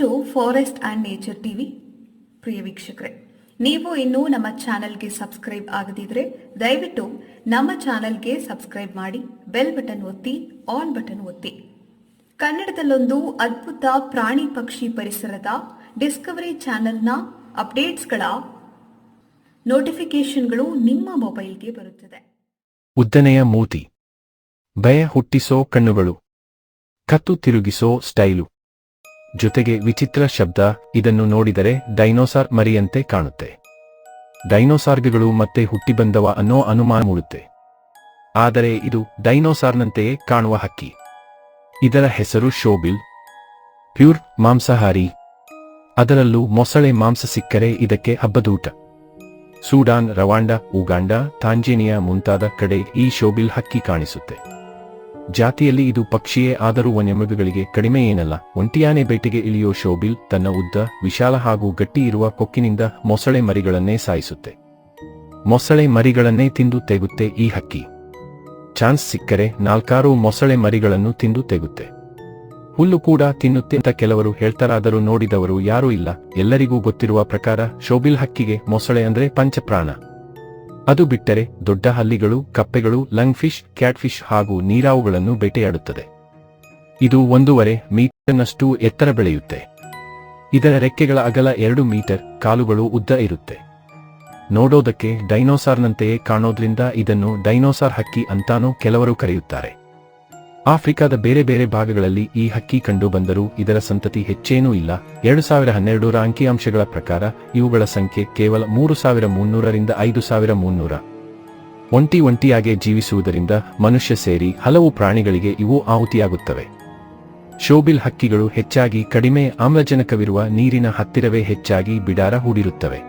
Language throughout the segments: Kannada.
To forest and nature TV ಪ್ರಿಯ ವೀಕ್ಷಕರೇ, ನೀವು ಇನ್ನೂ ನಮ್ಮ ಚಾನಲ್ಗೆ ಸಬ್ಸ್ಕ್ರೈಬ್ ಆಗದಿದ್ರೆ ದಯವಿಟ್ಟು ನಮ್ಮ ಚಾನಲ್ಗೆ ಸಬ್ಸ್ಕ್ರೈಬ್ ಮಾಡಿ, ಬೆಲ್ ಬಟನ್ ಒತ್ತಿ, ಆಲ್ ಬಟನ್ ಒತ್ತಿ. ಕನ್ನಡದಲ್ಲೊಂದು ಅದ್ಭುತ ಪ್ರಾಣಿ ಪಕ್ಷಿ ಪರಿಸರದ ಡಿಸ್ಕವರಿ ಚಾನೆಲ್ನ ಅಪ್ಡೇಟ್ಸ್ಗಳ ನೋಟಿಫಿಕೇಶನ್ಗಳು ನಿಮ್ಮ ಮೊಬೈಲ್ಗೆ ಬರುತ್ತದೆ. ಉದ್ದನೆಯ ಮೂತಿ, ಭಯ ಹುಟ್ಟಿಸೋ ಕಣ್ಣುಗಳು, ಕತ್ತು ತಿರುಗಿಸೋ ಸ್ಟೈಲು. ಜೊತೆಗೆ ವಿಚಿತ್ರ ಶಬ್ದ, ಇದನ್ನು ನೋಡಿದರೆ ಡೈನೋಸಾರ್ ಮರಿಯಂತೆ ಕಾಣುತ್ತೆ. ಡೈನೋಸಾರ್ಗಳು ಮತ್ತೆ ಹುಟ್ಟಿಬಂದವ ಅನ್ನೋ ಅನುಮಾನ ಮೂಡುತ್ತೆ. ಆದರೆ ಇದು ಡೈನೋಸಾರ್ನಂತೆಯೇ ಕಾಣುವ ಹಕ್ಕಿ. ಇದರ ಹೆಸರು ಶೋಬಿಲ್. ಪ್ಯೂರ್ ಮಾಂಸಾಹಾರಿ. ಅದರಲ್ಲೂ ಮೊಸಳೆ ಮಾಂಸ ಸಿಕ್ಕರೆ ಇದಕ್ಕೆ ಹಬ್ಬದೂಟ. ಸೂಡಾನ್, ರವಾಂಡ, ಉಗಾಂಡ, ತಾಂಜೇನಿಯಾ ಮುಂತಾದ ಕಡೆ ಈ ಶೋಬಿಲ್ ಹಕ್ಕಿ ಕಾಣಿಸುತ್ತೆ. ಜಾತಿಯಲ್ಲಿ ಇದು ಪಕ್ಷಿಯೇ ಆದರೂ ವನ್ಯಮೃಗಗಳಿಗೆ ಕಡಿಮೆ ಏನಲ್ಲ. ಒಂಟಿಯಾನೆ ಬೇಟೆಗೆ ಇಳಿಯೋ ಶೋಬಿಲ್ ತನ್ನ ಉದ್ದ, ವಿಶಾಲ ಹಾಗೂ ಗಟ್ಟಿ ಇರುವ ಕೊಕ್ಕಿನಿಂದ ಮೊಸಳೆ ಮರಿಗಳನ್ನೇ ಸಾಯಿಸುತ್ತೆ. ಮೊಸಳೆ ಮರಿಗಳನ್ನೇ ತಿಂದು ತೆಗುತ್ತೆ ಈ ಹಕ್ಕಿ. ಚಾನ್ಸ್ ಸಿಕ್ಕರೆ ನಾಲ್ಕಾರು ಮೊಸಳೆ ಮರಿಗಳನ್ನು ತಿಂದು ತೆಗುತ್ತೆ. ಹುಲ್ಲು ಕೂಡ ತಿನ್ನುತ್ತೆ ಅಂತ ಕೆಲವರು ಹೇಳ್ತಾರಾದರೂ ನೋಡಿದವರು ಯಾರೂ ಇಲ್ಲ. ಎಲ್ಲರಿಗೂ ಗೊತ್ತಿರುವ ಪ್ರಕಾರ ಶೋಬಿಲ್ ಹಕ್ಕಿಗೆ ಮೊಸಳೆ ಅಂದ್ರೆ ಪಂಚಪ್ರಾಣ. ಅದು ಬಿಟ್ಟರೆ ದೊಡ್ಡ ಹಲ್ಲಿಗಳು, ಕಪ್ಪೆಗಳು, ಲಂಗ್ಫಿಶ್, ಕ್ಯಾಟ್ಫಿಶ್ ಹಾಗೂ ನೀರಾವುಗಳನ್ನು ಬೇಟೆಯಾಡುತ್ತದೆ. ಇದು ಒಂದೂವರೆ ಮೀಟರ್ನಷ್ಟು ಎತ್ತರ ಬೆಳೆಯುತ್ತೆ. ಇದರ ರೆಕ್ಕೆಗಳ ಅಗಲ ಎರಡು ಮೀಟರ್, ಕಾಲುಗಳು ಉದ್ದ ಇರುತ್ತೆ. ನೋಡೋದಕ್ಕೆ ಡೈನೋಸಾರ್ನಂತೆಯೇ ಕಾಣೋದ್ರಿಂದ ಇದನ್ನು ಡೈನೋಸಾರ್ ಹಕ್ಕಿ ಅಂತಾನೂ ಕೆಲವರು ಕರೆಯುತ್ತಾರೆ. ಆಫ್ರಿಕಾದ ಬೇರೆ ಬೇರೆ ಭಾಗಗಳಲ್ಲಿ ಈ ಹಕ್ಕಿ ಕಂಡು ಬಂದರೂ ಇದರ ಸಂತತಿ ಹೆಚ್ಚೇನೂ ಇಲ್ಲ. ಎರಡು ಸಾವಿರ ಹನ್ನೆರಡರ ಅಂಕಿಅಂಶಗಳ ಪ್ರಕಾರ, ಇವುಗಳ ಸಂಖ್ಯೆ ಕೇವಲ ಮೂರು ಸಾವಿರ ಮುನ್ನೂರರಿಂದ ಐದು ಸಾವಿರ ಮುನ್ನೂರ. ಒಂಟಿ ಒಂಟಿಯಾಗಿ ಜೀವಿಸುವುದರಿಂದ ಮನುಷ್ಯ ಸೇರಿ ಹಲವು ಪ್ರಾಣಿಗಳಿಗೆ ಇವು ಆಹುತಿಯಾಗುತ್ತವೆ. ಶೋಬಿಲ್ ಹಕ್ಕಿಗಳು ಹೆಚ್ಚಾಗಿ ಕಡಿಮೆ ಆಮ್ಲಜನಕವಿರುವ ನೀರಿನ ಹತ್ತಿರವೇ ಹೆಚ್ಚಾಗಿ ಬಿಡಾರ ಹೂಡಿರುತ್ತವೆ.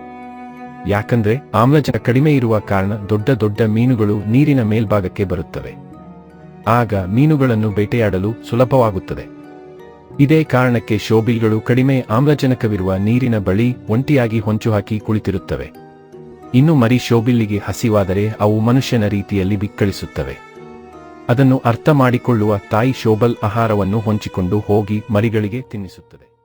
ಯಾಕಂದ್ರೆ ಆಮ್ಲಜನಕ ಕಡಿಮೆ ಇರುವ ಕಾರಣ ದೊಡ್ಡ ದೊಡ್ಡ ಮೀನುಗಳು ನೀರಿನ ಮೇಲ್ಭಾಗಕ್ಕೆ ಬರುತ್ತವೆ. ಆಗ ಮೀನುಗಳನ್ನು ಬೇಟೆಯಾಡಲು ಸುಲಭವಾಗುತ್ತದೆ. ಇದೇ ಕಾರಣಕ್ಕೆ ಶೋಬಿಲ್ಗಳು ಕಡಿಮೆ ಆಮ್ಲಜನಕವಿರುವ ನೀರಿನ ಬಳಿ ಒಂಟಿಯಾಗಿ ಹೊಂಚು ಹಾಕಿ ಕುಳಿತಿರುತ್ತವೆ. ಇನ್ನು ಮರಿ ಶೋಬಿಲ್ಲಿಗೆ ಹಸಿವಾದರೆ ಅವು ಮನುಷ್ಯನ ರೀತಿಯಲ್ಲಿ ಬಿಕ್ಕಳಿಸುತ್ತವೆ. ಅದನ್ನು ಅರ್ಥ ಮಾಡಿಕೊಳ್ಳುವ ತಾಯಿ ಶೋಬಲ್ ಆಹಾರವನ್ನು ಹೊಂಚಿಕೊಂಡು ಹೋಗಿ ಮರಿಗಳಿಗೆ ತಿನ್ನಿಸುತ್ತದೆ.